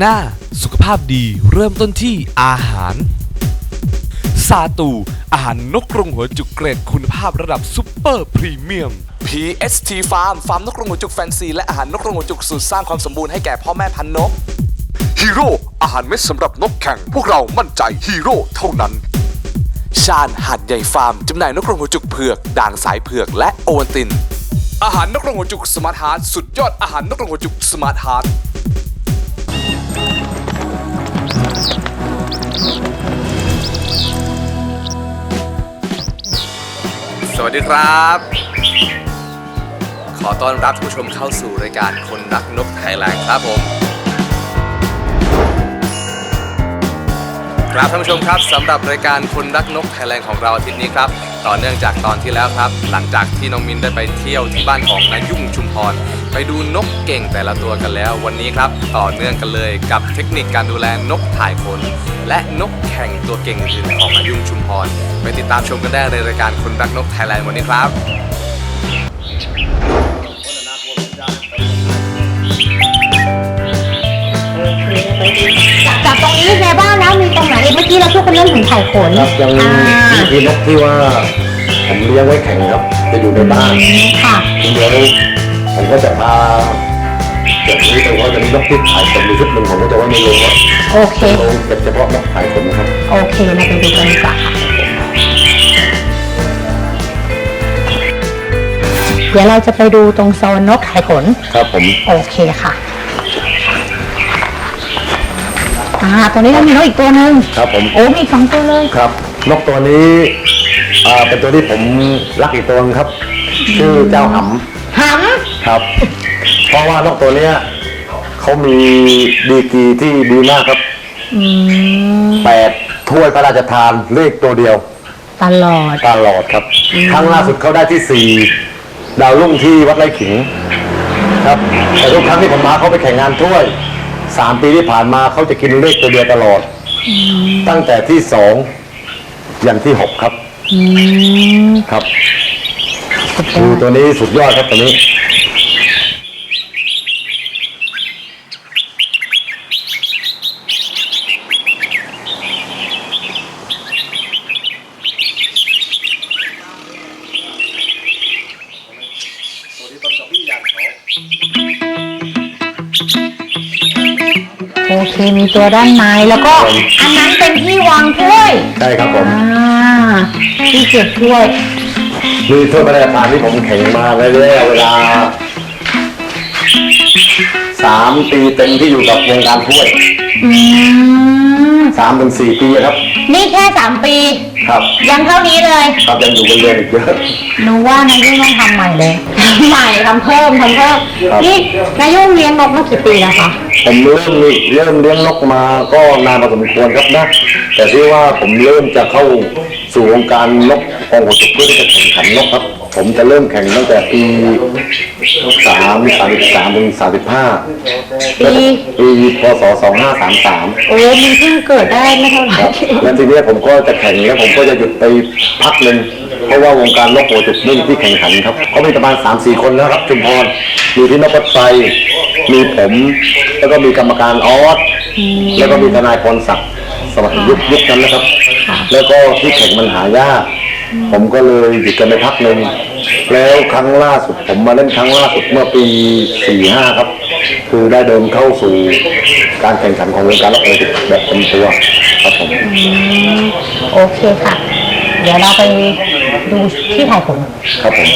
บานาน่าสุขภาพดีเริ่มต้นที่อาหาร ซาตู อาหารนกกรงหัวจุกเกรดคุณภาพระดับซุปเปอร์พรีเมียม PST Farm ฟาร์มนกกรงหัวจุกแฟนซี และอาหารนกกรงหัวจุกสูตรสร้างความสมบูรณ์ให้แก่พ่อแม่พันนกฮีโร่อาหารเม็ดสำหรับนกแข่ง พวกเรามั่นใจฮีโร่เท่านั้น ชาญหาดใหญ่ฟาร์มจำหน่ายนกกรงหัวจุกเผือก ด่างสายเผือกและโอวัลติน อาหารนกกรงหัวจุกสมาร์ทฮาร์ดสุดยอดอาหารนกกรงหัวจุกสมาร์ทฮาร์ด วัสดีครับ ขอต้อนรับผู้ชมเข้าสู่รายการคนรักนกไทยแลนด์ครับผม ครับท่านผู้ชมครับสำหรับรายการคนรักนกไทยแลนด์ของเราอาทิตย์นี้ครับต่อเนื่องจากตอนที่แล้วครับ หลังจากที่น้องมินได้ไปเที่ยวที่บ้านของนายุ่งชุมพรไปดูนกเก่งแต่ละตัวกันแล้ว วันนี้ครับ ต่อเนื่องกันเลยกับเทคนิคการดูแลนกถ่ายขนและนกแข่งตัวเก่งอื่นของนายุ่งชุมพรไปติดตามชมกันได้ในรายการคนรักนกไทยแลนด์วันนี้ครับ จากตรงนี้ในบ้านแล้วมีตรงไหนอีกเมื่อกี้เราพูดกันเรื่องถึงไข่ขนครับยังอ่ามีทีนกที่ว่าผมเลี้ยงไว้แข่งครับ จะอยู่ในบ้านค่ะ เดี๋ยวผมก็จะพาเก็บนี้แต่ว่าจะมีนกที่ถ่ายผมอยู่ชุดหนึ่งผมก็จะไว้ในโรงครับโอเค โรงเก็บเฉพาะนกถ่ายผมครับ โอเคเราไปดูกันดีกว่าค่ะเดี๋ยวเราจะไปดูตรงโซนนกไข่ขน ครับผม โอเคค่ะ อ่าตรงนี้เรามีนกอีกตัวหนึ่งครับผม โอ้มีอีกสองตัวเลย ครับ นกตัวนี้อ่าเป็นตัวที่ผมรักอีกตัวหนึงครับ ชื่อเจ้าหหำครับ เพราะว่านกตัวเนี้ยเขามีดีกรีที่ดีมากครับำอืมแปดถ้วยพระราชทานเลขตัวเดียว ตลอด ตลอดครับ ครั้งล่าสุดเขาได้ที่สี่ดาวรุ่งที่วัดไร่ขิง ครับ แต่ทุกครั้งที่ผมมาเขาไปแข่งงานถ้วย สามปีที่ผ่านมาเขาจะกินเลขตัวเดียวตลอด ตั้งแต่ที่สองยันที่หกครับอืมครับสุดยดูอดตัวนี้สุดยอดครับตัวนี้ ตัวด้านในแล้วก็อันนั้นเป็นที่วางถ้วยใช่ครับผมอ่าที่เก็บถ้วยมีถ้วยพระราชทานที่ผมแข่งมาระยะเวลาสามปีเต็มที่อยู่กับวงการถ้วย อืม สามถึงสี่ปีครับ นี่แค่สามปี ครับยังเท่านี้เลย ครับยังอยู่บนเรือนอีกเยอะ หนูว่านายุ่งต้องทำใหม่เลยทำใหม่ทำเพิ่มทำเพิ่ม ครับ นี่นายุ่งเลี้ยงนกมากี่ปีแล้วคะ ผมเริ่มมีเริ่มเลี้ยงนกมาก็นานพอสมควรครับนะ แต่ที่ว่าผมเริ่มจะเข้าสู่วงการนกกองหัวจุกเพื่อที่จะแข่งขันนกครับ ผมจะเริ่มแข่งตั้งแต่ปีสามสามสามถึงสามสิบห้าปี ปีพศสองห้าสามสามโอ้มันเพิ่งเกิดได้ไม่เท่าไหร่ครับแล้วทีเนี้ยผมก็จะแข่งแล้วผมก็จะหยุดไปพักหนึ่งเพราะว่าวงการนกหัวจุกนี่ที่แข่งขันครับเขามีประมาณสามสี่คนนะครับชุมพรมีพี่นพไตรมีผม แล้วก็มีกรรมการออสแล้วก็มีทนายพรศักดิ์สมัยยุคยุคนั้นนะครับ แล้วก็ที่แข่งมันหายาก ผมก็เลยหยุดกันไปพักหนึ่งแล้วครั้งล่าสุดผมมาเล่นครั้งล่าสุดเมื่อปีสี่ห้าครับ คือได้เดินเข้าสู่การแข่งขันของวงการนกหัวจุกแบบเต็มตัวครับผมโอเคค่ะ เดี๋ยวเราไปดูที่ถ่ายผลครับผม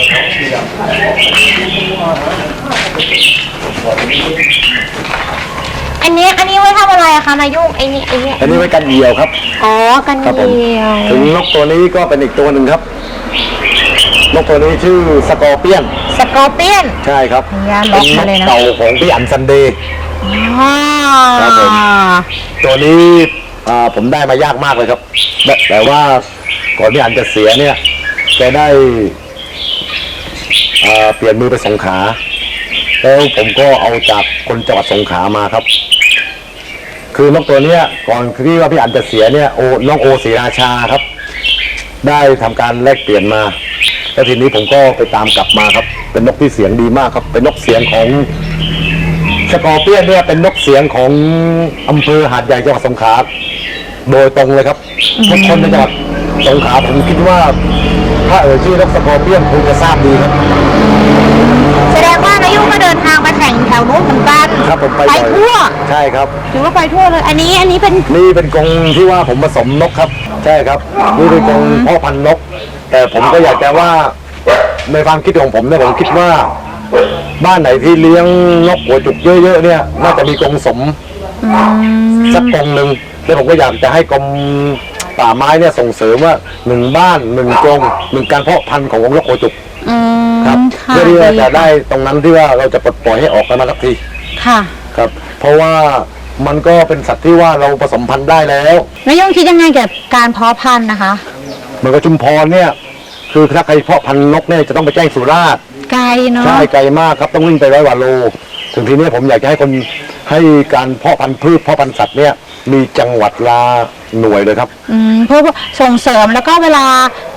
อันนี้อันนี้ไว้ทำอะไรอะคะนายุ่งไอ้นี่ไอ้นี่อันนี้ไว้กันเหยี่ยวครับ อ๋อกันครับผมเดียวถึงนกตัวนี้ก็เป็นอีกตัวหนึ่งครับ นกตัวนี้ชื่อสกอร์เปียน สกอร์เปียน ใช่ครับ ยาล็อกมาเลยนะ เต่าของพี่อันซันเดย์ อ๋อครับผม ตัวนี้อ่าผมได้มายากมากเลยครับแต่แต่ว่าก่อนที่อันจะเสียเนี่ยแกได้อ่าเปลี่ยนมือไปสงขลา แล้วผมก็เอาจากคนจังหวัดสงขลามาครับ คือนกตัวเนี้ยก่อนที่ว่าพี่อันจะเสียเนี่ยโอน้องโอศรีราชาครับ ได้ทำการแลกเปลี่ยนมา แล้วทีนี้ผมก็ไปตามกลับมาครับ เป็นนกที่เสียงดีมากครับ เป็นนกเสียงของสกอร์เปียนเนี่ยเป็นนกเสียงของอำเภอหาดใหญ่จังหวัดสงขลาโดยตรงเลยครับทุกคนในจังหวัดสงขลาผมคิดว่า ถ้าเอ่ยชื่อนกสกอร์เปียนคงจะทราบดีครับ แสดงว่านายุ่งก็เดินทาง ไปแข่งแถวนู้นเหมือนกันครับผมไปไปบ่อยทั่วใช่ครับ ถือว่าไปทั่วเลย อันนี้อันนี้เป็นนี่เป็นกรงที่ว่าผมผสมนกครับ ใช่ครับ นี่เป็นกรงพ่อพันธุ์นก แต่ผมก็อยากจะว่าในความคิดของผมเนี่ยผมคิดว่า บ้านไหนที่เลี้ยงนกหัวจุกเยอะๆเนี่ย น่าจะมีกรงสมสักกรงหนึ่งแล้วผมก็อยากจะให้กรมป่าไม้เนี่ยส่งเสริมว่าหนึ่งบ้านหนึ่งกรงหนึ่งการเพาะพันธุ์ของนกหัวจุก อืม ครับค่ะเพื่อที่ว่าจะค่ะได้ตรงนั้นที่ว่าเราจะปลดปล่อยให้ออกกันมาสักทีค่ะครับ เพราะว่ามันก็เป็นสัตว์ที่ว่าเราผสมพันธุ์ได้แล้วนายยุ่งคิดยังไงกับการเพาะพันธุ์นะคะ เหมือนกับชุมพรเนี่ย คือถ้าใครเพาะพันธุ์นกเนี่ยจะต้องไปแจ้งสุราษฎร์ไกลเนาะใช่ไกลมากครับต้องวิ่งไปร้อยกว่าโล ถึงทีเนี้ยผมอยากจะให้คนให้การเพาะพันธุ์พืชเพาะพันธุ์สัตว์เนี่ยมีจังหวัดละ หน่วยเลยครับ อืมเพื่อส่งเสริมแล้วก็เวลา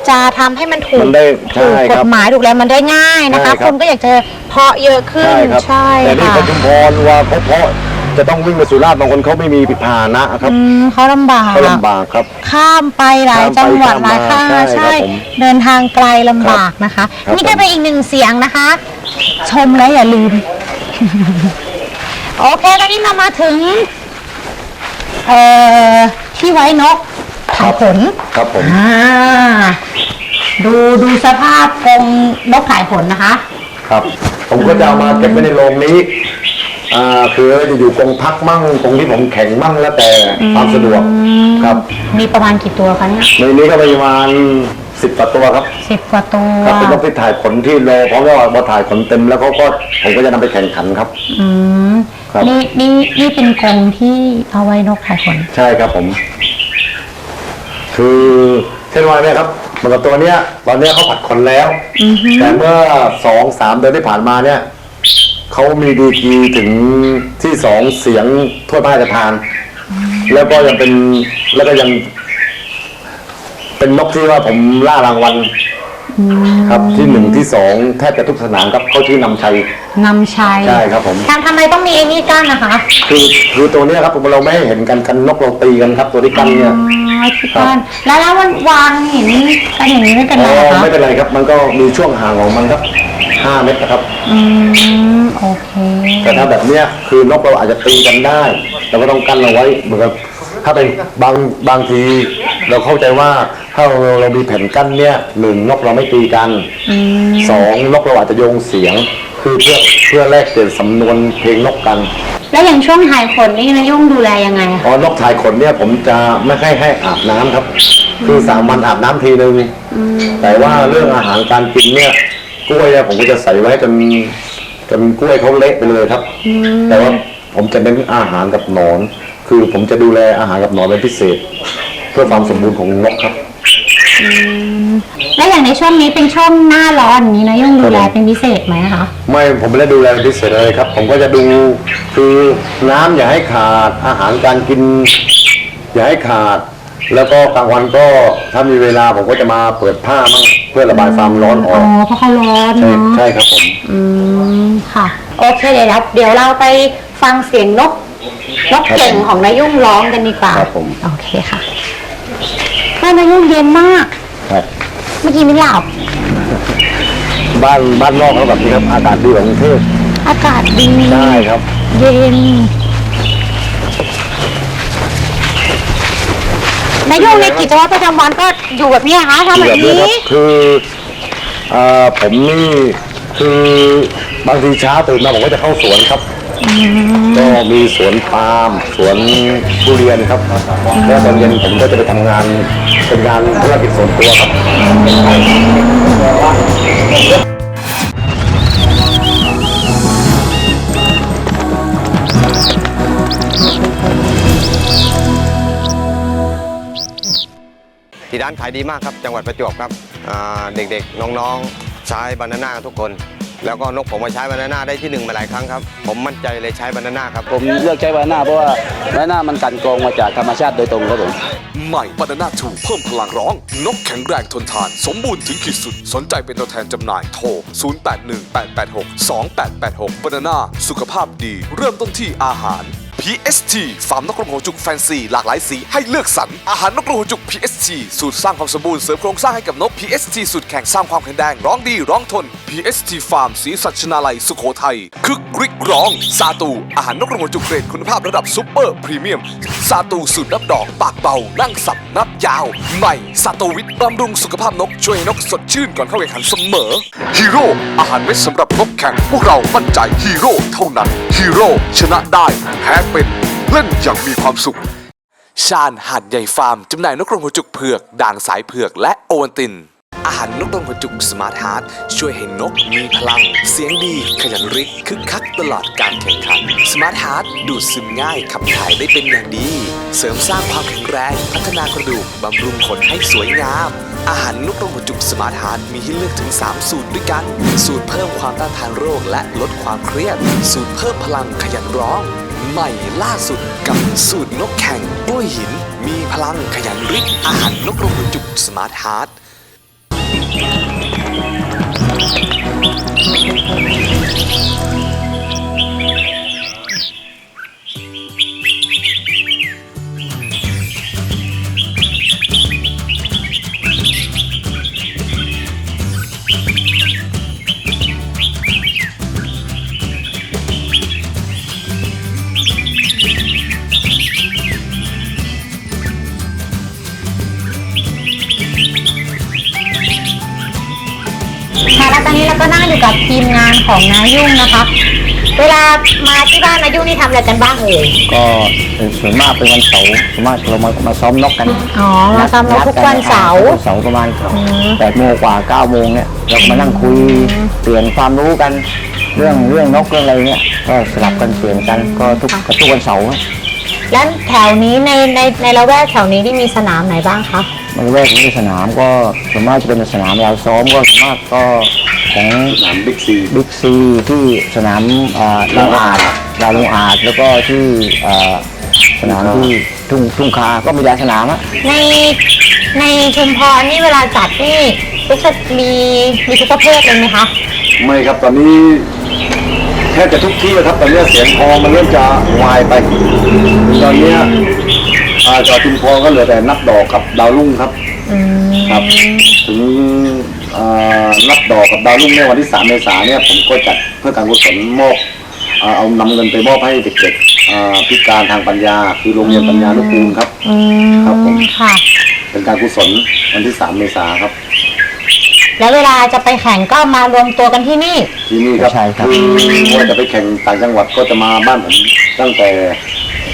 จะทำให้มันถูกมันได้ถูกใช่กครัฎบหมายถูกแล้วมันได้ง่ายนะคะใช่ครับ คนก็อยากจะเพาะเยอะขึ้น ใช่ครับ ใช่แต่นี่ค่ะคนชุมพรว่าเขาเพาะจะต้องวิ่งไปสุราษฎร์บางคนเขาไม่มีพาหนะครับอืมเขาลำบาก เขาลำบากครับ ข้ามไปหลายข้ามไปจังหวัดหลายข้าค่ามมาใช่ใช่ครับผมเดินทางไกลลำบากนะคะ ครับนี่ก็เป็นอีกหนึ่งเสียงนะคะ ชมแล้วอย่าลืม โอเคตอนนี้เรามาถึงเอ่อ ที่ไว้นกถ่ายผลครับผมอ่าดูดูสภาพกรงนกถ่ายผลนะคะ ครับ ผมก็จะเอามาเก็บไว้ในโรงนี้ อ่า คือจะอยู่กรงพักมั่งกรงที่ผมแข็งมั่งแล้วแต่ความสะดวกครับ มีประมาณกี่ตัวคะเนี่ยในนี้ก็ประมาณสิบกว่าตัวครับสิบกว่าตัวครับเป็นนกที่ถ่ายผลที่รอเพราะว่าพอถ่ายผลเต็มแล้วเขาก็ผมก็จะนำไปแข่งขันครับ อืม ครับ นี่นี่นี่เป็นกรงที่เอาไว้นกถ่ายผลใช่ครับผม คือเช่นว่าเนี่ยครับเหมือนกับตัวเนี้ย ตอนเนี้ยเขาผัดขนแล้วแต่เมื่อสองสามเดือนที่ผ่านมาเนี่ยเขามีดีกรีถึงที่สองเสียงทั่วพระราชทาน แล้วก็ยังเป็นแล้วก็ยัง เป็นนกที่ว่าผมล่ารางวัล ครับที่หนึ่งที่สองแทบจะทุกสนามครับเขาที่นำชัยนำชัยใช่ครับผม ทำทำไมต้องมีไอ้นี่กั้นนะคะคือคือตัวเนี้ยครับผมเราไม่ให้เห็นกันกันนกเราตีกันครับ ตัวที่กันเนี่ย อ๋อที่กั้นแล้วแล้วมันวางเห็นกันอย่างนี้ไม่เป็นอ๋ไรเหรออคะไม่เป็นไรครับ มันก็มีช่วงห่างของมันครับห้าเมตรนะครับ อืมโอเค แต่ถ้าแบบเนี้ยคือนกเราอาจจะตีกันได้ เราก็ต้องกั้นเอาไว้เหมือนกับ ถ้าเป็นบางบางทีเราเข้าใจว่าถ้าเราเรามีแผ่นกั้นเนี่ยหนึ่งนกเราไม่ตีกันสองนกเราอาจจะโยงเสียง คือเพื่อเพื่อแลกเปลี่ยนสำนวนเพลงนกกัน แล้วอย่างช่วงถ่ายขนนี่นายุ่งดูแลยังไงอะพอนกถ่ายขนเนี่ยผมจะไม่ให้ให้อาบน้ำครับ คือสามวันอาบน้ำทีนึงแต่ว่าเรื่องอาหารการกินเนี่ยกล้วยเนี่ยผมก็จะใส่ไว้จนจนกล้วยเขาเละไปเลยครับ แต่ว่าผมจะเน้นอาหารกับหนอน คือผมจะดูแลอาหารกับหนอนเป็นพิเศษ เพื่อความสมบูรณ์ของนกครับแล้วอย่างในช่วงนี้เป็นช่วงหน้าร้อนอย่างนี้นายุ่งดูแลครับผมเป็นพิเศษไหมคะไม่ผมไม่ได้ดูแลเป็นพิเศษเลยครับ ผมก็จะดูคือน้ำอย่าให้ขาดอาหารการกิน อย่าให้ขาด แล้วก็กลางวันก็ถ้ามีเวลาผมก็จะมาเปิดผ้ามั่งเพื่อระบายความร้อนออ๋ออกเพราะเขาร้อนใช่เนาะใช่ครับผม อืมค่ะ โอเคเดี๋ยวเราเดี๋ยวเราไปฟังเสียงนก นกเก่งของนายุ่งร้องกันดีกว่าครับผม โอเคค่ะบ้านนายุ่งเย็นมาก ครับ เมื่อกี้ไม่หลับ บ้านบ้านนอกเขาแบบนี้ครับ อากาศดีกว่ากรุงเทพอากาศดี ใช่ครับ เย็นนายุ่งในกิจวัตรประจำวันก็อยู่แบบเนี้ยคะทำแบบนี้นี้ครับ คือเอ่อผมนี่คือบางทีเช้าตื่นมาผมก็จะเข้าสวนครับ ก็มีสวนปาล์มสวนทุเรียนครับ แล้วตอนเย็นผมก็จะไปทำงานเป็นงานธุรกิจส่วนตัวครับที่ร้านขายดีมากครับ จังหวัดประจวบครับอ่าเด็กๆ น้องๆใช้บานาน่าทุกคน แล้วก็นกผมมาใช้บานาน่าได้ที่หนึ่งมาหลายครั้งครับ ผมมั่นใจเลยใช้บานาน่าครับ ผมเลือกใช้บานาน่าเพราะว่าบานาน่ามันกลันกรองมาจากธรรมชาติโดยตรงครับผมใหม่บานาน่าทูเพิ่มพลังร้อง นกแข็งแรงทนทาน สมบูรณ์ถึงขีดสุด สนใจเป็นตัวแทนจำหน่ายโทร 0818862886บานาน่าสุขภาพดี เริ่มต้นที่อาหาร PST ฟาร์มนกกรงหัวจุกแฟนซีหลากหลายสีให้เลือกสรรอาหารนกกรงหัวจุก PST สูตรสร้างความสมบูรณ์เสริมโครงสร้างให้กับนก PST สูตรแข่งสร้างความแข็งแรงร้องดีร้องทน PST ฟาร์มสีสัชนาลัยสุโขทัยคึกริกร้องซาตูอาหารนกกรงหัวจุกเกรดคุณภาพระดับซุปเปอร์พรีเมียมซาตูสูตรนับดอกปากเบานั่งสับนับยาวใหม่ซาโตวิทบำรุงสุขภาพนกช่วยนกสดชื่นก่อนเข้าแข่งขันเสมอฮีโร่อาหารเม็ดสำหรับนกแข่งพวกเรามั่นใจฮีโร่เท่านั้นฮีโร่ชนะได้แพ้เป็นเล่นอย่างมีความสุข ชาญหาดใหญ่ฟาร์มจำหน่ายนกกรงหัวจุกเผือก ด่างสายเผือกและโอวัลติน อาหารนกกรงหัวจุกสมาร์ทฮาร์ดช่วยให้นกมีพลัง เสียงดี ขยันริกคึกคักตลอดการแข่งขันสมาร์ทฮาร์ดดูดซึมง่ายขับถ่ายได้เป็นอย่างดี เสริมสร้างความแข็งแรง พัฒนากระดูกบำรุงขนให้สวยงามอาหารนกกรงหัวจุกสมาร์ทฮาร์ดมีให้เลือกถึง 3 สูตรด้วยกัน สูตรเพิ่มความต้านทานโรคและลดความเครียด สูตรเพิ่มพลังขยันร้อง ใหม่ล่าสุดกับสูตรนกแข่งกล้วยหิน มีพลังขยันริกอาหารนกกรงหัวจุกสมาร์ทฮาร์ด ก็นั่งอยู่กับทีมงานของนายุ่งนะคะ เวลามาที่บ้านนายุ่งนี่ทำอะไรกันบ้างเอ่ยก็ส่วนมากเป็นวันเสาร์ส่วนมากเรามามาซ้อมนกกันอ๋อมาซ้อมนกทุกวันเสาร์ทุกวันเสาร์ประมาณแปดโมงกว่าเก้าโมงเนี่ยเราก็มานั่งคุยเปลี่ยนความรู้กัน เรื่องเรื่องนกเรื่องอะไรเนี่ยก็สลับกันเปลี่ยนกันก็ทุกก็ทุกวันเสาร์แล้วแถวนี้ในในในละแวกแถวนี้ที่มีสนามไหนบ้างคะมันแวกที่สนามก็ส่วนมากจะเป็นสนามเราซ้อมก็ส่วนมากก็ ของสนามบิ๊กซีบิ๊กซีที่สนามอ่าลงอาจดาวลงอาจแล้วก็ที่อ่าสนามที่ทุ่งทุ่งคา ก็มีหลายสนามอะในในชุมพรนี่เวลาจัดนี่ทุกชมีมีทุกประเภทเลยไหมคะ ไม่ครับตอนนี้แทบจะทุกที่นะครับตอนนี้เสียงทองมันเริ่มจะวายไป ตอนเนี้ยอ่าจอชุมพรก็เหลือแต่นับดอกกับดาวรุ่งครับครับถึง อ่านับดอกกับดาวรุ่งในยวันที่3เมษายนเนี่ยผมก็จัดเพื่อการกุศลมอบอ่าเอานำเงินไปมอบให้เด็กๆอ่าพิการทางปัญญา คือโรงเรียนปัญญานุกูลครับอืมครับผมค่ะ เป็นการกุศลวันที่3เมษายนครับ แล้วเวลาจะไปแข่งก็มารวมตัวกันที่นี่ที่นี่ครับใช่ครับคือว่าจะไปแข่งต่างจังหวัดก็จะมาบ้านผมตั้งแต่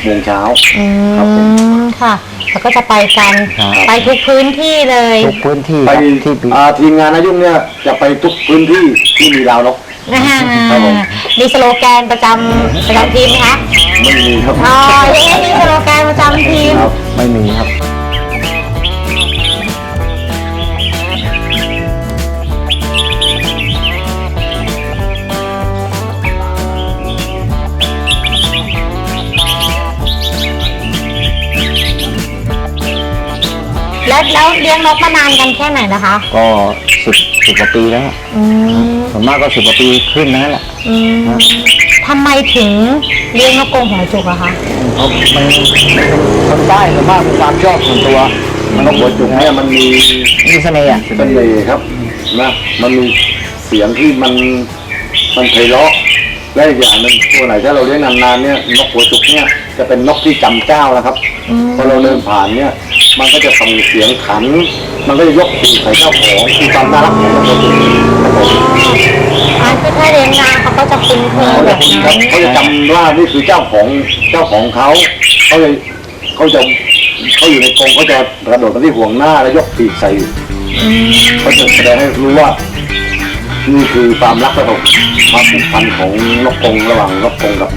โมงเช้า อืครับผม มค่ะ แล้วก็จะไปกันครับ ไปทุกพื้นที่เลย ทุกพื้นที่ไปครับที่ปีอ่าทีมงานนายุ่งเนี่ยจะไปทุกพื้นที่ที่มีดาวนก อ่าครับผม มีสโลแกนประจำประจำทีมไหมคะไม่มีครับอ๋อยังไม่มีสโลแกนประจำทีม ครับ ไม่มีครับ แล้วแล้วเลี้ยงนกมานานกันแค่ไหนนะคะ ก็สิบสิบกว่าปีแล้วอืมส่วนมากก็สิบกว่าปีขึ้นนั่นแหละอืมทำไมถึงเลี้ยงนกกรงหัวจุกอะคะเพราะมันคนใต้ส่วนมากมีความชอบส่วนตัวนกหัวจุกเนี่ยมันมีมีเสน่ห์อะเสน่ห์ครับนะมันมีเสียงที่มันมันไพเราะและอีกอย่างหนึ่งตัวไหนถ้าเราเลี้ยงนานๆเนี่ยนกหัวจุกเนี่ยจะเป็นนกที่จำเจ้านะครับพอเราเดินผ่านเนี่ย มันก็จะส่งเสียงขัน มันก็จะยกปีกใส่เจ้าของคือความน่ารักของนกหัวจุกครับผมอันคือถ้าเลี้ยงนานเขาก็จะคุ้นเคยแบบครันั้บนเขาจะจำว่านี่คือเจ้าของเจ้าของเขาเขาจะเขาจะเขาอยู่ในกรงเขาจะกระโดดมาที่ห่วงหน้าแล้วยกปีกใส่เขาจะแสดงให้รู้ว่านี่คือความรักและความผูกพันของนกกรงระหว่างนกกรงกับ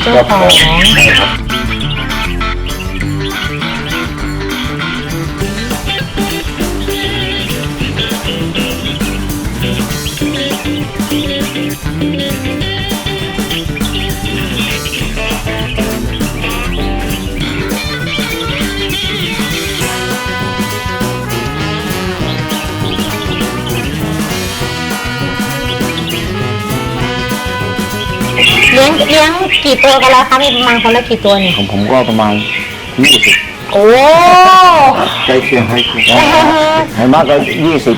เจ้าของใช่ครับ เลี้ยงเลี้ยงกี่ตัวกันแล้วคะมีประมาณคนละกี่ตัวเนี่ยของผมก็ประมาณยี่สิบโอ้ใกล้เคียงใกล้เคียงให้มากก็ยี่สิบ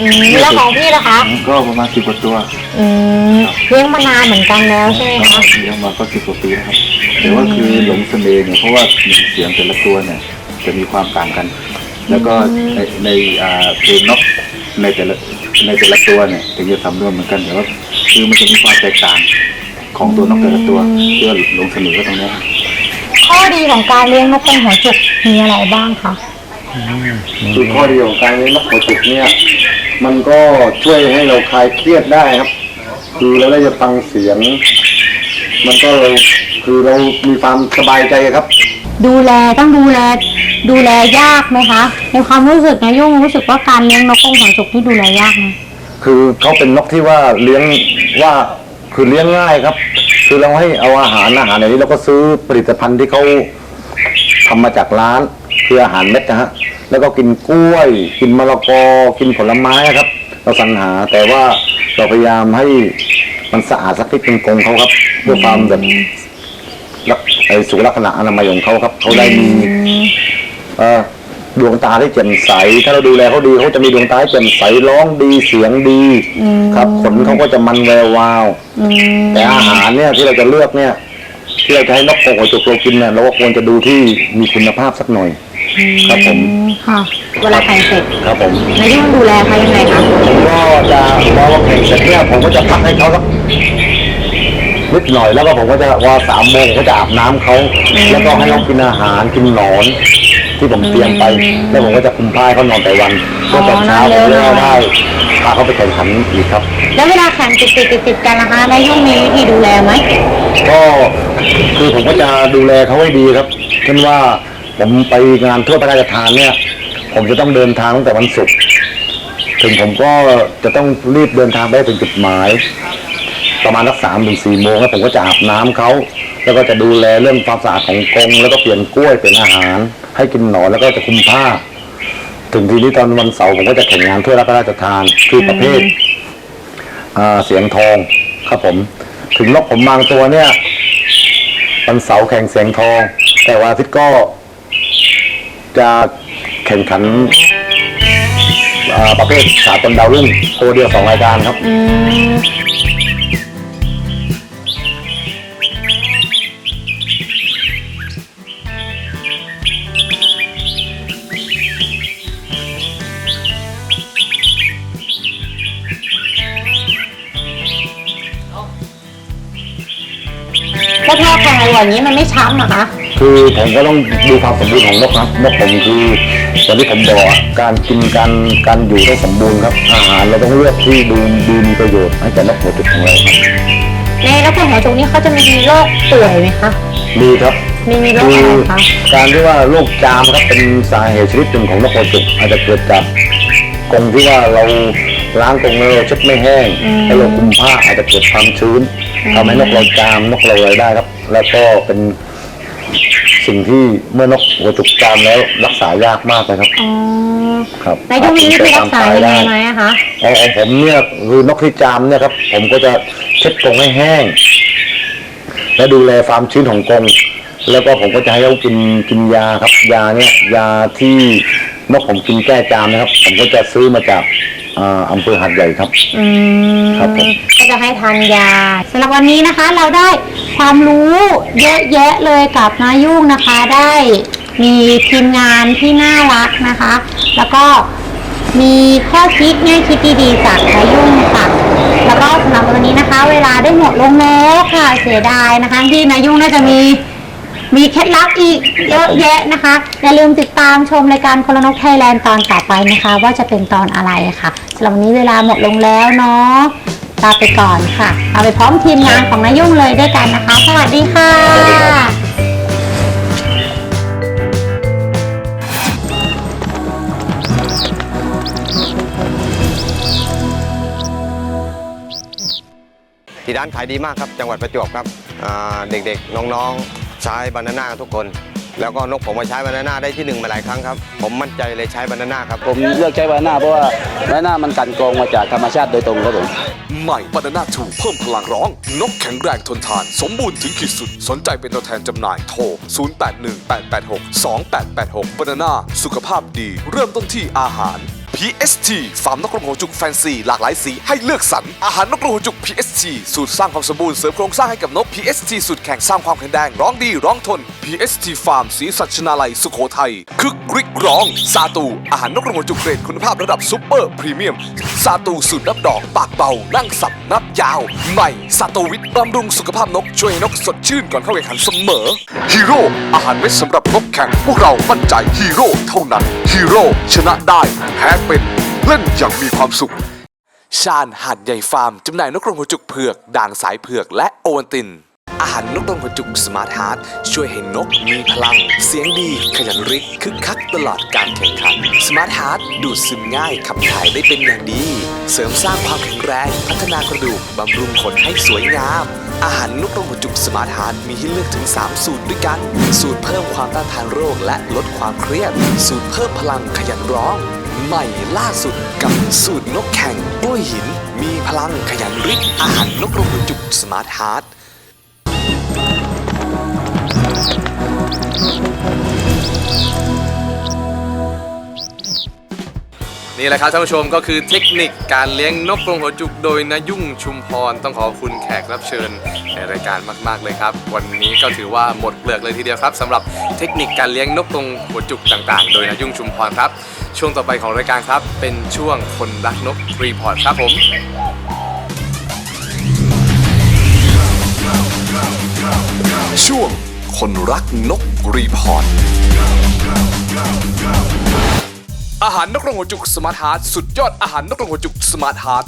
อืมแล้วของพี่ล่ะคะก็ประมาณสิบกว่าตัวอืมเลี้ยงมานานเหมือนกันแล้วใช่ไหมคะเลี้ยงมาก็สิบกว่าปีแล้วครับแต่ว่าคือหลงเสน่ห์เนี่ยเพราะว่าเสียงแต่ละตัวเนี่ยจะมีความต่างกัน แล้วก็ในในอ่าเพลงนกในแต่ละในแต่ละตัวเนี่ยถึงจะสำรวมเหมือนกันแต่ว่าคือมันจะมีความแตกต่าง ของตัวนกแต่ละตัวเพื่อหลงเสน่ห์ก็ตรงเนี้ยครับข้อดีของการเลี้ยงนกเป็นหัวจุกมีอะไรบ้างคะคือข้อดีของการเลี้ยงนกหัวจุกเนี่ย มันก็ช่วยให้เราคลายเครียดได้ครับ คือเราได้จะฟังเสียง มันก็เราคือเรามีความสบายใจครับ ดูแลต้องดูแล ดูแลยากไหมคะ ในความรู้สึกนะยุ่งรู้สึกว่าการเลี้ยงนกกรงหัวจุกนี่ดูแลยากไหมคือเขาเป็นนกที่ว่าเลี้ยงว่า คือเลี้ยงง่ายครับ คือเราให้เอาอาหารอาหารอย่างนี้เราก็ซื้อผลิตภัณฑ์ที่เขาทำมาจากร้านคืออาหารเม็ดนะฮะแล้วก็กินกล้วย กินมะละกอ กินผลไม้ครับ เราสรรหาแต่ว่าเราพยายามให้มันสะอาดสักนิดเป็นกรงเขาครับด้วยความแบบลักไอสุขลักษณะอนามัยของเขาครับเขาได้มีเอ่อ ดวงตาที่แจ่มใส ถ้าเราดูแลเขาดีเขาจะมีดวงตาที่แจ่มใสร้องดีเสียงดี ครับขนเขาก็จะมันแวววาวอืมแต่อาหารเนี่ยที่เราจะเลือกเนี่ยที่เราจะให้นกกรงหัวจุกเรากินเนี่ยเราก็ควรจะดูที่มีคุณภาพสักหน่อย ครับผมค่ะเวลาแข่งเสร็จครับผมนายยุ่งดูแลเขายังไงคะผมก็จะพอเราแข่งเสร็จเนี่ยผมก็จะพักให้เขาสักนิดหน่อยแล้วก็ผมก็จะว่าสามโมงผมก็จะอาบน้ำเขาแล้วก็ให้เขากินอาหารกินหนอน ที่ผมเตรียมไป แล้วผมก็จะคุมผ้าให้เขานอนแต่วันเพื่อตอนเช้าผมจะได้พาเขาไปแข่งขันอีกครับ แล้วเวลาแข่งติดติดติดติดๆกันนะคะนายยุ่งมีวิธีดูแลไหมก็คือผมก็จะดูแลเขาให้ดีครับเช่นว่าผมไปงานทั่วพระราชทานเนี่ย ผมจะต้องเดินทางตั้งแต่วันศุกร์ถึงผมก็จะต้องรีบเดินทางไปให้ถึงจุดหมาย ประมาณสักสามถึงสี่โมงแล้วผมก็จะอาบน้ำเขาแล้วก็จะดูแลเรื่องความสะอาดของกรงแล้วก็เปลี่ยนกล้วยเปลี่ยนอาหาร ให้กินหนอนแล้วก็จะคุมผ้า ถึงทีนี้ตอนวันเสาร์ผมก็จะแข่งงานถ้วยรับพระราชทานคือประเภทเสียงทองครับผม ถึงนกผมบางตัวเนี่ยวันเสาร์แข่งเสียงทอง แต่วันอาทิตย์ก็จะแข่งขันประเภทสากลดาวรุ่งตัวเดียวสองรายการครับ เหรอคะ คือผมก็ต้องดูความสมบูรณ์ของนกครับนกผมคืออย่างที่ผมบอกอะการกินการการอยู่ต้องสมบูรณ์ครับ อาหารเราต้องเลือกที่ดูดีมีประโยชน์ให้แก่นกหัวจุกของเราครับในแล้วคนหัวจุกนี่เขาจะมีโรคป่วยไหมคะดีครับ มีมีโรคคือะไรคะ การที่ว่าโรคจามครับเป็นสาเหตุชนิดหนึ่งของนกหัวจุกอาจจะเกิดจากกรงที่ว่าเราล้างกรงแล้วเราเช็ดไม่แห้งแล้วเราคุมผ้าอาจจะเกิดความชื้นทำให้นกเราจามนกเราอะไรได้ครับ แล้วก็เป็น สิ่งที่เมื่อนกหัวจุกจามแล้วรักษายากมากเลยครับ อ๋อครับนายยุ่งมีวิธีรักษายังไงไหมอะคะของของผมเนี่ยคือนกที่จามเนี่ยครับ ผมก็จะเช็ดกรงให้แห้ง และดูแลความชื้นของกรงแล้วก็ผมก็จะให้เขากินกินยาครับ ยาเนี่ยยาที่นกผมกินแก้จามนะครับ ผมก็จะซื้อมาจาก อ่าอำเภอหัดใหญ่ครับ อืมครับผม ก็จะให้ทานยาสำหรับวันนี้นะคะ เราได้ความรู้เยอะแยะเลยกับนายุ่งนะคะ ได้มีทีมงานที่น่ารักนะคะ แล้วก็มีข้อคิดแง่คิดดีๆจากนายุ่งค่ะ แล้วก็สำหรับวันนี้นะคะ เวลาได้หมดลงแล้วค่ะเสียดายนะคะ ที่นายุ่งน่าจะมี มีเคล็ดลับอีกเยอะแยะนะคะ อย่าลืมติดตามชมรายการคนละนกไทยแลนด์ตอนต่อไปนะคะ ว่าจะเป็นตอนอะไรค่ะสำหรับวันนี้เวลาหมดลงแล้วเนาะลาไปก่อนค่ะเอาไปพร้อมทีมงานของนายุ่งเลยด้วยกันนะคะ สวัสดีค่ะที่ร้านขายดีมากครับ จังหวัดประจวบครับเด็กๆ น้องๆ ใช้บานาน่าทุกคน แล้วก็นกผมมาใช้บานาน่าได้ที่หนึ่งมาหลายครั้งครับผมมั่นใจเลยใช้บานาน่าครับ ผมเลือกใช้บานาน่าเพราะว่าบานาน่ามันกลันกรองมาจากธรรมชาติโดยตรงครับผมใหม่บานาน่าทูเพิ่มพลังร้อง นกแข็งแรงทนทาน สมบูรณ์ถึงขีดสุด สนใจเป็นตัวแทนจำหน่ายโทร 0818862886บานาน่าสุขภาพดี เริ่มต้นที่อาหาร PST ฟาร์มนกกรงหัวจุกแฟนซีหลากหลายสีให้เลือกสรรอาหารนกกรงหัวจุก PST สูตรสร้างความสมบูรณ์เสริมโครงสร้างให้กับนก PST สูตรแข่งสร้างความแข็งแรงร้องดีร้องทน PST ฟาร์มสีสัชนาลัยสุโขทัยคึกกริกร้องซาตูอาหารนกกรงหัวจุกเกรดคุณภาพระดับซุปเปอร์พรีเมียมซาตูสูตรนับดอกปากเบานั่งสับนับยาวใหม่ซาโตวิทบำรุงสุขภาพนกช่วยให้นกสดชื่นก่อนเข้าแข่งขันเสมอฮีโร่อาหารเม็ดสำหรับนกแข่งพวกเรามั่นใจฮีโร่เท่านั้นฮีโร่ชนะได้แพ้เป็น เล่นอย่างมีความสุข ชาญหาดใหญ่ฟาร์มจำหน่ายนกกรงหัวจุกเผือก ด่างสายเผือกและโอวันติน อาหารนกกรงหัวจุกสมาร์ทฮาร์ดช่วยให้นกมีพลัง เสียงดี ขยันริกคึกคักตลอดการแข่งขันสมาร์ทฮาร์ดดูดซึมง่ายขับถ่ายได้เป็นอย่างดี เสริมสร้างความแข็งแรง พัฒนากระดูกบำรุงขนให้สวยงามอาหารนกกรงหัวจุกสมาร์ทฮาร์ดมีให้เลือกถึง 3 สูตรด้วยกัน สูตรเพิ่มความต้านทานโรคและลดความเครียด สูตรเพิ่มพลังขยันร้อง ใหม่ล่าสุดกับสูตรนกแข่งกล้วยหิน มีพลังขยันริกอาหารนกกรงหัวจุกสมาร์ทฮาร์ด นี่แหละครับท่านผู้ชมก็คือเทคนิคการเลี้ยงนกกรงหัวจุกโดยนายุ่งชุมพรต้องขอบคุณแขกรับเชิญในรายการมากๆเลยครับ วันนี้ก็ถือว่าหมดเปลือกเลยทีเดียวครับสำหรับเทคนิคการเลี้ยงนกกรงหัวจุกต่างๆ โดยนายุ่งชุมพรครับ ช่วงต่อไปของรายการครับ เป็นช่วงคนรักนกรีพอร์ตครับผม ช่วงคนรักนกรีพอร์ต อาหารนกกรงหัวจุกสมาร์ทฮาร์ดสุดยอดอาหารนกกรงหัวจุกสมาร์ทฮาร์ด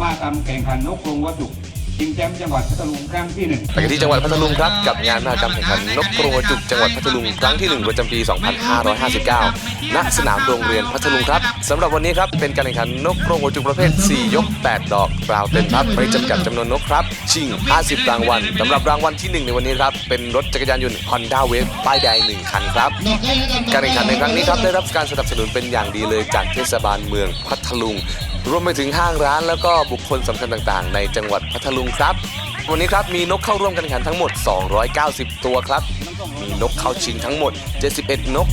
มากรรมแข่งขันนกกรงหัวจุก ชิงแชมป์จังหวัดพัทลุงครั้งที่หนึ่งไปกันที่จังหวัดพัทลุงครับกับงานมหกรรมแข่งขันนกกรงจุกจังหวัดพัทลุงครั้งที่1ประจำปี 2559 ณ สนามโรงเรียนพัทลุงครับสำหรับวันนี้ครับเป็นการแข่งขันนกกรงหัวจุกประเภท 4 ยก 8 ดอกเปล่าเต็มครับไม่จำกัดจำนวนนกครับ ชิง 50 รางวัลสำหรับรางวัลที่ 1 ในวันนี้ครับเป็นรถจักรยานยนต์ Honda Wave ป้ายแดง1คันครับการแข่งขันในครั้งนี้ครับได้รับการสนับสนุนเป็นอย่างดีเลยจากเทศบาลเมืองพัทลุง รวมไปถึงห้างร้านแล้วก็บุคคลสำคัญต่างๆ ในจังหวัดพัทลุงครับ วันนี้ครับมีนกเข้าร่วมการแข่งขันทั้งหมด 290 ตัวครับ มีนกเข้าชิงทั้งหมด 71 นก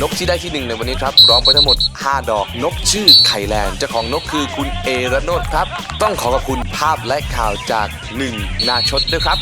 นกที่ได้ที่หนึ่งในวันนี้ครับร้องไปทั้งหมด 5 ดอกนกชื่อไข่แลนด์เจ้าของนกคือคุณเอระโนดครับ ต้องขอขอบคุณภาพและข่าวจากหนึ่งนาชดด้วยครับ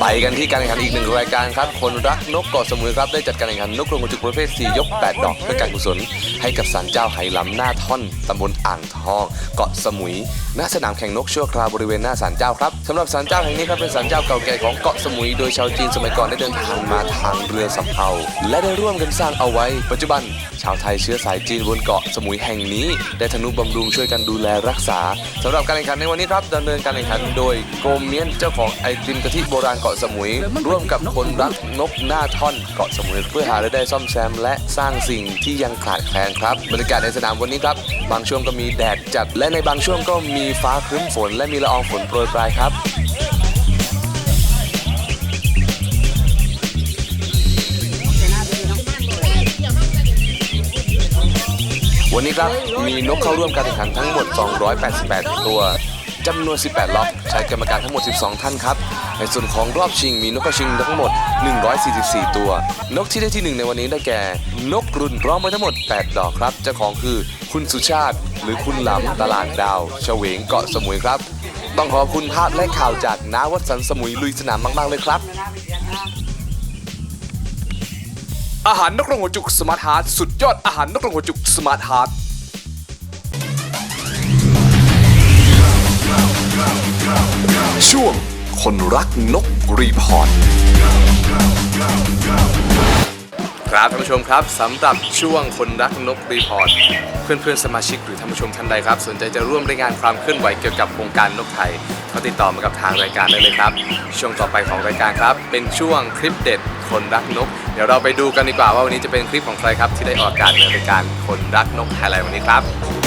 ไปกันที่การแข่งขันอีกหนึ่งรายการครับ คนรักนกเกาะสมุยครับได้จัดการแข่งขันนกกรงหัวจุกประเภท 4 ยก 8 ดอกเพื่อการกุศล ให้กับศาลเจ้าไหหลำหน้าท่อนตำบลอ่างทอง เกาะสมุย ณสนามแข่งนกชั่วคราวบริเวณหน้าศาลเจ้าครับสำหรับศาลเจ้าแห่งนี้ครับเป็นศาลเจ้าเก่าแก่ของเกาะสมุย โดยชาวจีนสมัยก่อนได้เดินทางมาทางเรือสำเภาและได้ร่วมกันสร้างเอาไว้ ปัจจุบันชาวไทยเชื้อสายจีนบนเกาะสมุยแห่งนี้ ได้ทนุบำรุงช่วยกันดูแลรักษาสำหรับการแข่งขันในวันนี้ครับดำเนินการแข่งขันโดยโกเมียนเจ้าของไอติมกะทิโบราณเกาะสมุย ร่วมกับคนรักนกหน้าท่อนเกาะสมุย เพื่อหารายได้ซ่อมแซมและสร้างสิ่งที่ยังขาดแคลนครับบรรยากาศในสนามวันนี้ครับบางช่วงก็มีแดดจัดและในบางช่วงก็มีฟ้าครึ้มฝน และมีละอองฝนโปรยปลายครับ วันนี้ครับมีนกเข้าร่วมการแข่งขันทั้งหมด 288 ตัวจำนวน 18 ล็อกใช้กรรมการทั้งหมด 12 ท่านครับ ในส่วนของรอบชิงมีนกเข้าชิงทั้งหมด 144 ตัว นกที่ได้ที่ 1 ในวันนี้ได้แก่ นกรุ่นร้องไปทั้งหมด 8 ดอกครับ เจ้าของคือคุณสุชาติ หรือคุณหลำตลาดดาวเฉวงเกาะสมุยครับ ต้องขอบคุณภาพและข่าวจากนาวัดสันสมุยลุยสนามมาก ๆ เลยครับ อาหารนกกรงหัวจุกสมาร์ทฮาร์ดสุดยอดอาหารนกกรงหัวจุกสมาร์ทฮาร์ดช่วงคนรักนกรีพอร์ต ครับท่านผู้ชมครับสำหรับช่วงคนรักนกรีพอร์ตเพื่อนๆสมาชิกหรือท่านผู้ชมท่านใดครับ สนใจจะร่วมรายงานความเคลื่อนไหวเกี่ยวกับโครงการนกไทยก็ติดต่อมากับทางรายการได้เลยครับ ช่วงต่อไปของรายการครับ เป็นช่วงคลิปเด็ดคนรักนก เดี๋ยวเราไปดูกันดีกว่าว่าวันนี้จะเป็นคลิปของใครครับที่ได้ออกอากาศในรายการคนรักนกไทยแลน์วันนี้ครับ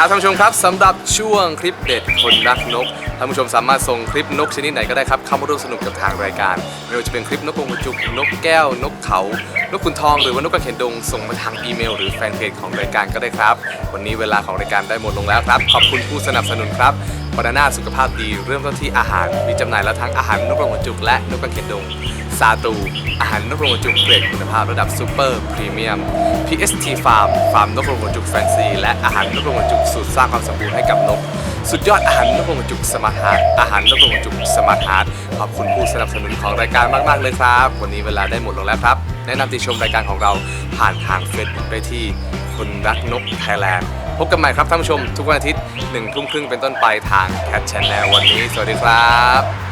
ครับท่านผู้ชมครับสำหรับช่วงคลิปเด็ดคนรักนกท่านผู้ชมสามารถส่งคลิปนกชนิดไหนก็ได้ครับเข้ามาร่วมสนุกกับทางรายการไม่ว่าจะเป็นคลิปนกกรงกระจุกนกแก้วนกเขา นกขุนทองหรือว่านกกระเข็นดงส่งมาทางอีเมล หรือแฟนเพจของรายการก็ได้ครับ วันนี้เวลาของรายการได้หมดลงแล้วครับ ขอบคุณผู้สนับสนุนครับบานาน่าสุขภาพดีเริ่มต้นที่อาหารมีจำหน่ายแล้วทั้งอาหารนกกรงกระจุกและนกกระเข็นดง ซาตูอาหารนกกรงหัวจุกเกรดคุณภาพระดับซูเปอร์พรีเมียม PST Farm ฟาร์มนกกรงหัวจุกแฟนซีและอาหารนกกรงหัวจุกสูตรสร้างความสมบูรณ์ให้กับนก สุดยอดอาหารนกกรงหัวจุกสมาร์ทฮาร์ดอาหารนกกรงหัวจุกสมาร์ทฮาร์ดขอบคุณผู้สนับสนุนของรายการมากๆเลยครับ วันนี้เวลาได้หมดลงแล้วครับ แนะนำติชมรายการของเราผ่านทาง Facebook ได้ที่คนรักนกไทยแลนด์พบกันใหม่ครับท่านผู้ชม ทุกวันอาทิตย์หนึ่งทุ่มครึ่งเป็นต้นไปทาง Cat Channel วันนี้ สวัสดีครับ